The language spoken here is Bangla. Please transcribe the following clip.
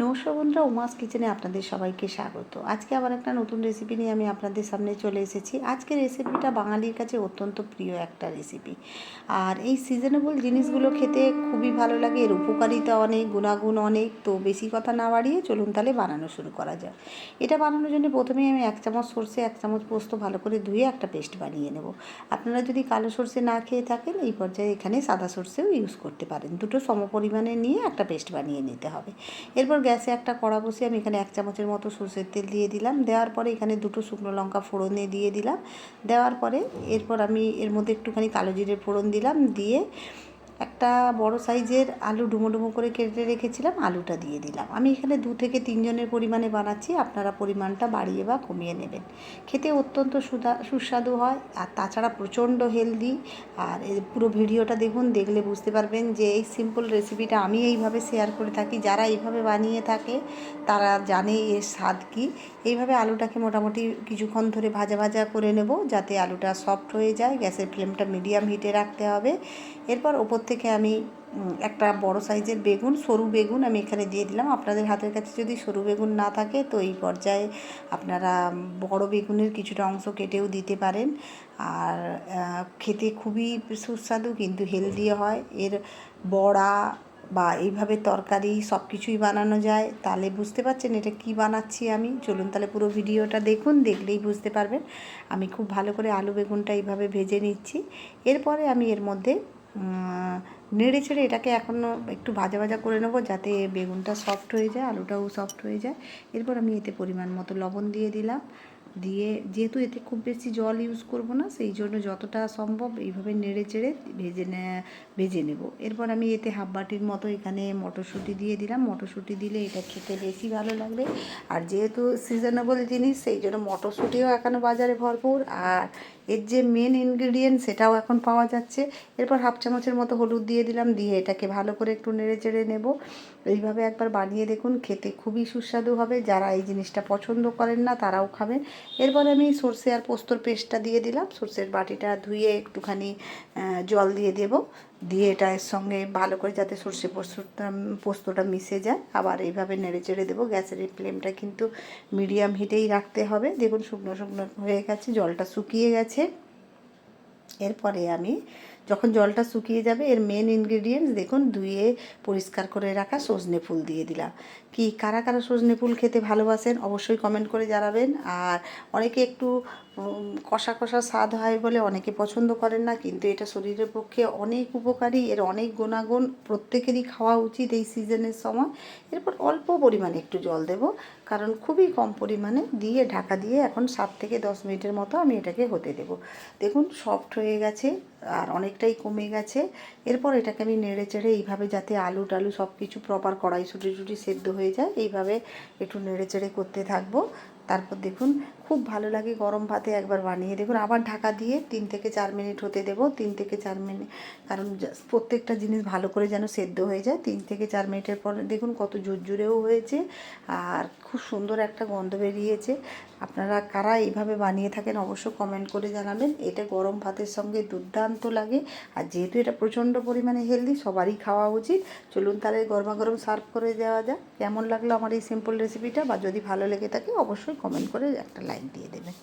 নমস্কার বন্ধুরা উমাস কিচেনে আপনাদের সবাইকে স্বাগত। আজকে আবার একটা নতুন রেসিপি নিয়ে আমি আপনাদের সামনে চলে এসেছি। আজকের রেসিপিটা বাঙালির কাছে অত্যন্ত প্রিয় একটা রেসিপি আর এই সিজনেবল জিনিসগুলো খেতে খুবই ভালো লাগে, এর উপকারিতা অনেক, গুণাগুণ অনেক, তো বেশি কথা না বাড়িয়ে চলুন তাহলে বানানো শুরু করা যায় এটা বানানোর জন্য প্রথমেই আমি এক চামচ সর্ষে, এক চামচ পোস্ত ভালো করে ধুয়ে একটা পেস্ট বানিয়ে নেব। আপনারা যদি কালো সর্ষে না খেয়ে থাকেন, এই পর্যায়ে এখানে সাদা সর্ষেও ইউজ করতে পারেন। দুটো সমপরিমাণে নিয়ে একটা পেস্ট বানিয়ে নিতে হবে। এরপর গ্যাসে একটা কড়া বসিয়ে আমি এখানে এক চামচের মতো সর্ষের তেল দিয়ে দিলাম। দেওয়ার পরে এখানে দুটো শুকনো লঙ্কা ফোড়নে দিয়ে দিলাম। দেওয়ার পরে এরপর আমি এর মধ্যে একটুখানি কালো জিরের ফোড়ন দিলাম। দিয়ে একটা বড় সাইজের আলু ডুমো ডুমো করে কেটে রেখেছিলাম, আলুটা দিয়ে দিলাম। আমি এখানে দু থেকে তিনজনের পরিমাণে বানাচ্ছি, আপনারা পরিমাণটা বাড়িয়ে বা কমিয়ে নেবেন। খেতে অত্যন্ত সুদা, সুস্বাদু হয়, আর তাছাড়া প্রচণ্ড হেলদি। আর পুরো ভিডিওটা দেখুন, দেখলে বুঝতে পারবেন যে এই সিম্পল রেসিপিটা আমি এইভাবে শেয়ার করে থাকি। যারা এইভাবে বানিয়ে থাকে, তারা জানে এর স্বাদ কী। এইভাবে আলুটাকে মোটামুটি কিছুক্ষণ ধরে ভাজা ভাজা করে নেব, যাতে আলুটা সফট হয়ে যায়, গ্যাসের ফ্লেমটা মিডিয়াম হিটে রাখতে হবে। এরপর ওপর থেকে আমি একটা বড় সাইজের বেগুন, সরু বেগুন আমি এখানে দিয়ে দিলাম। আপনাদের হাতের কাছে যদি সরু বেগুন না থাকে, তো এই পর্যায়ে আপনারা বড় বেগুনের কিছুটা অংশ কেটেও দিতে পারেন। আর খেতে খুবই সুস্বাদু কিন্তু হেলদি হয়। এর বড়া বা এইভাবে তরকারি সব কিছুই বানানো যায়। তাহলে বুঝতে পারছেন এটা কি বানাচ্ছি আমি? চলুন তাহলে পুরো ভিডিওটা দেখুন, দেখলেই বুঝতে পারবেন। আমি খুব ভালো করে আলু বেগুনটা এইভাবে ভেজে নিচ্ছি। এরপরে আমি এর মধ্যে নেড়ে ছেড়ে এটাকে এখনও একটু ভাজা ভাজা করে নেব যাতে বেগুনটা সফট হয়ে যায়, আলুটাও সফট হয়ে যায়। এরপর আমি এতে পরিমাণ মতো লবণ দিয়ে দিলাম। দিয়ে যেহেতু এতে খুব বেশি জল ইউজ করব না, সেই জন্য যতটা সম্ভব এইভাবে নেড়ে চেড়ে ভেজে নে, ভেজে নেব। এরপর আমি এতে হাফ বাটির মতো এখানে মটরশুঁটি দিয়ে দিলাম। মটরশুঁটি দিলে এটা খেতে বেশি ভালো লাগবে। আর যেহেতু সিজনেবল জিনিস, সেই জন্য মটরশুঁটিও এখনও বাজারে ভরপুর। আর এর যে মেন ইনগ্রিডিয়েন্ট সেটাও এখন পাওয়া যাচ্ছে। এরপর হাফ চামচের মতো হলুদ দিয়ে দিলাম, দিয়ে এটাকে ভালো করে একটু নেড়ে চেড়ে নেব। এইভাবে একবার বানিয়ে দেখুন, খেতে খুবই সুস্বাদু হবে। যারা এই জিনিসটা পছন্দ করেন না, তারাও খাবেন। এরপরে আমি সর্ষে আর পোস্তর পেস্টটা দিয়ে দিলাম। সর্ষের বাটিটা ধুয়ে একটুখানি জল দিয়ে দেব। দিয়ে এটা এর সঙ্গে ভালো করে যাতে সর্ষে পোস্তটা পোস্তটা মিশে যায়, আবার এইভাবে নেড়ে চেড়ে দেবো। গ্যাসের ফ্লেমটা কিন্তু মিডিয়াম হিটেই রাখতে হবে। দেখুন শুকনো শুকনো হয়ে গেছে, জলটা শুকিয়ে গেছে। এরপরে আমি যখন জলটা শুকিয়ে যাবে, এর মেন ইনগ্রিডিয়েন্টস দেখুন, ধুয়ে পরিষ্কার করে রাখা সজনে ফুল দিয়ে দিলাম। কি, কারা কারা সজনে ফুল খেতে ভালোবাসেন অবশ্যই কমেন্ট করে জানাবেন। আর অনেকে একটু কষা কষা স্বাদ হয় বলে অনেকে পছন্দ করেন না, কিন্তু এটা শরীরের পক্ষে অনেক উপকারী। এর অনেক গুণাগুণ প্রত্যেকেরই খাওয়া উচিত এই সিজনের সময়। এরপর অল্প পরিমাণে একটু জল দেব, কারণ খুবই কম পরিমাণে দিয়ে ঢাকা দিয়ে এখন সাত থেকে দশ মিনিটের মতো আমি এটাকে হতে দেব। দেখুন সফট হয়ে গেছে আর অনেকটাই কমে গেছে। এরপর এটাকে আমি নেড়ে চেড়ে এইভাবে যাতে আলু টালু সব কিছু প্রপার কড়াই কড়াইশুটি টুটি সেদ্ধ হয়ে যায়, এইভাবে একটু নেড়ে চেড়ে করতে থাকব। তারপর দেখুন, খুব ভালো লাগে গরম ভাতে একবার বানিয়ে। দেখুন, আবার ঢাকা দিয়ে তিন থেকে চার মিনিট হতে দেব। তিন থেকে চার মিনিট, কারণ প্রত্যেকটা জিনিস ভালো করে যেন সেদ্ধ হয়ে যায়। তিন থেকে চার মিনিটের পরে দেখুন, কত জুরজুরেও হয়েছে আর খুব সুন্দর একটা গন্ধ বেরিয়েছে। আপনারা কারা এইভাবে বানিয়ে থাকেন অবশ্য কমেন্ট করে জানাবেন। এটা গরম ভাতের সঙ্গে দুর্দান্ত লাগে। আর যেহেতু এটা প্রচণ্ড পরিমাণে হেলদি সবারই খাওয়া উচিত। চলুন তাহলে গরমা গরম সার্ভ করে দেওয়া যাক। কেমন লাগল আমার এই সিম্পল রেসিপিটা বা যদি ভালো লেগে থাকে, অবশ্যই কমেন্ট করে একটা লাইক দিয়ে দেবেন